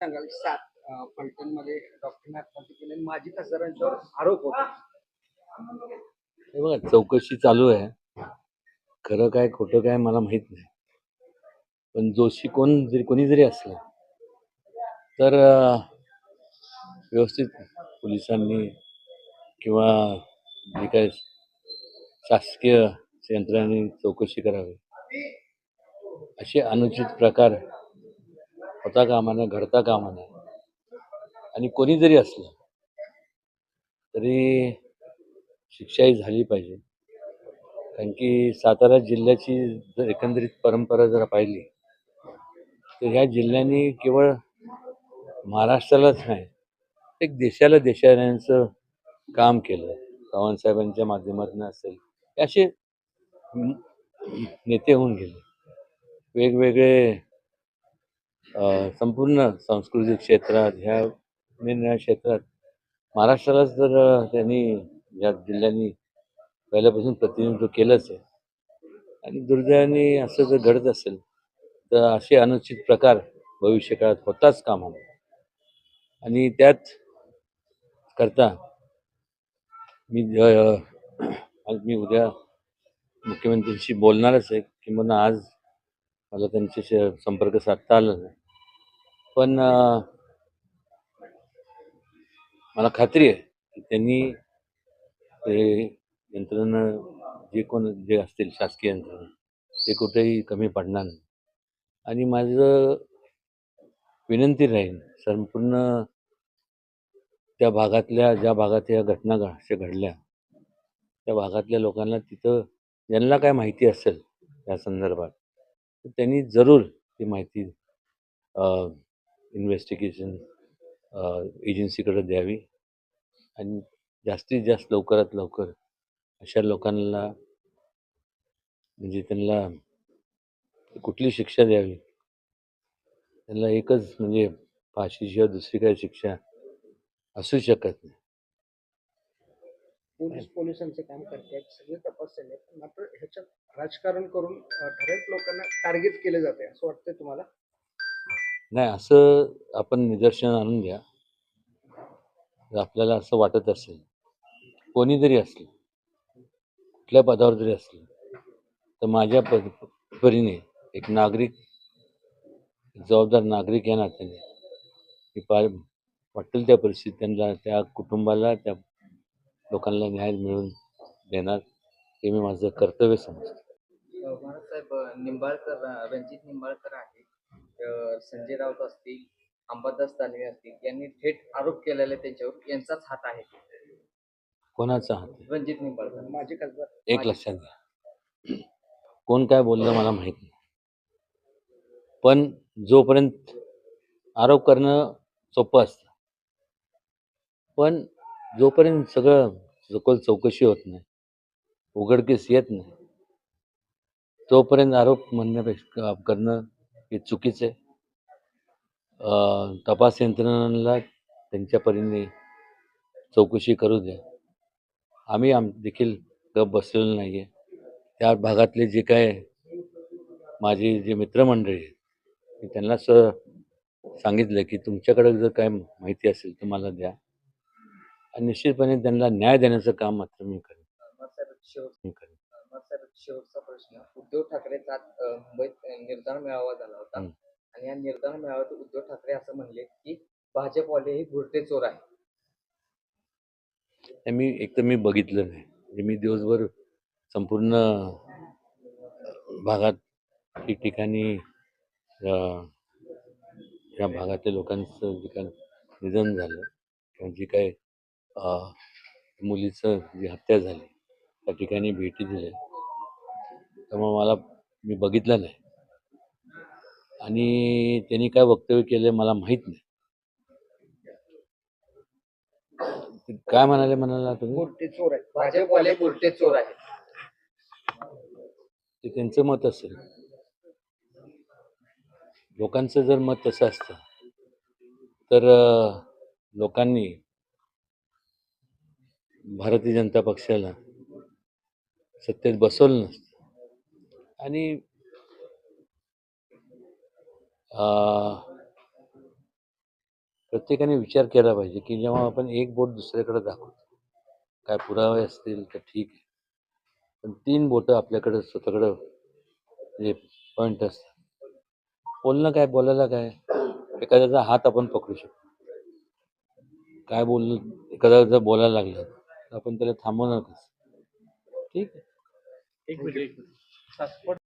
सांगाल सात अं, फलटणमध्ये डॉक्टरने आत्महत्या केली माजी खासदारांच्यावर आरोप होता. हे बघा चौकशी चालू आहे. खरं काय खोटं काय मला माहीत नाही. पण जोशी कोण जरी कोणी जरी असलं तर व्यवस्थित पोलिसांनी किंवा जे काय शासकीय यंत्रणांनी चौकशी करावी. असे अनुचित प्रकार होता कामा नये घडता कामा नये. आणि कोणी जरी असलं तरी शिक्षाही झाली पाहिजे. कारण की सातारा जिल्ह्याची जर एकंदरीत परंपरा जर पाहिली तर ह्या जिल्ह्याने केवळ महाराष्ट्रालाच नाही एक देशाला देशाऱ्यांचं काम केलं. चव्हाणसाहेबांच्या माध्यमातून असेल हे असे नेते होऊन गेले. वेगवेगळे संपूर्ण सांस्कृतिक क्षेत्रात ह्या निरनिराळ्या क्षेत्रात महाराष्ट्रालाच जर त्यांनी या जिल्ह्यांनी पहिल्यापासून प्रतिनिधित्व केलंच आहे. आणि दुर्दैवाने असं जर घडत असेल तर असे अनुचित प्रकार भविष्यकाळात होताच कामा आहे आणि त्यात करता मी आज मी उद्या मुख्यमंत्र्यांशी बोलणारच आहे किंवा आज मला त्यांच्याशी संपर्क साधता आला नाही. पण मला खात्री आहे. की त्यांनी ते यंत्रणा जे कोण जे असतील शासकीय यंत्रणा ते कुठेही कमी पडणार नाही. आणि माझं विनंती राहील संपूर्ण त्या भागातल्या ज्या भागात या घटना घ- अशा घडल्या त्या भागातल्या लोकांना तिथं ज्यांना काय माहिती असेल या संदर्भात त्यांनी जरूर ती माहिती इन्व्हेस्टिगेशन एजन्सीकडे द्यावी. आणि जास्तीत जास्त लवकरात लवकर अशा लोकांना म्हणजे त्यांना कुठली शिक्षा द्यावी? त्यांना एकच म्हणजे फाशीशिवाय दुसरी काही शिक्षा असू शकत नाही. पोलीस पोलिसांचे काम करतात सगळे तपास चालले आहेत. मात्र ह्याच्यात राजकारण करून अं, ठराविक लोकांना टार्गेट केले जाते असं वाटतंय तुम्हाला? नाही असं आपण निदर्शन आणून द्या जर आपल्याला असं वाटत असेल कोणी जरी असलं कुठल्या पदावर जरी असलं तर माझ्या प परीने एक नागरिक जबाबदार नागरिक या नात्याने की पा वाटेल त्या परिस्थितीत त्यांना त्या कुटुंबाला त्या लोकांना न्याय मिळवून देणार हे मी माझं कर्तव्य समजतो. निंबाळकर रणजित निंबाळकर आहे संजय राऊत असतील अंबादास दानवे असतील यांनी थेट आरोप केलेले त्यांच्यावर. यांचाच हात आहे. कोणाचा हात आहे? रणजित निंबाळकर. माजी खासदार. एक लक्षात घ्या. कोण काय बोललं मला माहीत नाही. पण जोपर्यंत आरोप करणं सोपं असतं. पण जोपर्यंत सगळं सखोल चौकशी होत नाही उघडकीस येत नाही तोपर्यंत आरोप म्हणण्यापेक्षा करणं हे चुकीचं. आहे तपास यंत्रणांना त्यांच्या परीने चौकशी करू द्या. आम्ही आम देखील गप बसलेलो नाही आहे त्या भागातले जे काय माझे जे मित्रमंडळी आहेत मी त्यांना स सांगितलं की तुमच्याकडे जर काय माहिती असेल तर मला द्या. आणि निश्चितपणे त्यांना न्याय देण्याचं काम मात्र मी करेन. मी करेन. साहेब शेवटचा प्रश्न उद्धव ठाकरेचा मुंबईत निर्धार मेळावा झाला होता. हम्म. आणि या निर्धार मेळाव्यात उद्धव ठाकरे असं म्हणले की भाजपवाले हे घुरटे चोर आहे मी एक तर मी बघितलं नाही. म्हणजे मी दिवसभर संपूर्ण भागात ठिकठिकाणी अं, या भागातल्या लोकांचं जे काय निधन झालं किंवा जी काय अं, मुलीचं जी हत्या झाली त्या ठिकाणी भेटी दिल्या. त्यामुळे मला मी बघितलं नाही. आणि त्यांनी काय वक्तव्य केलं मला माहीत नाही. काय म्हणाले म्हणाला तुम्ही? मोठे चोर आहेत. भाजपवाले घुरटे चोर आहेत. ते त्यांचं मत असेल. लोकांचं जर मत तसं असतं तर अं, लोकांनी भारतीय जनता पक्षाला सत्तेत बसवलं नसतं. आणि प्रत्येकाने विचार केला पाहिजे की जेव्हा आपण एक बोट दुसऱ्याकडे दाखवतो काय पुरावे असतील तर ठीक आहे. पण तीन बोटं आपल्याकडे स्वतःकडं जे पॉईंट असतात. बोलणं काय बोलायला काय? एखाद्याचा हात आपण पकडू शकतो. काय बोल एखादा जर बोलायला लागलं तर आपण त्याला थांबवणार कसं? ठीक आहे. एक मिनिट. transporte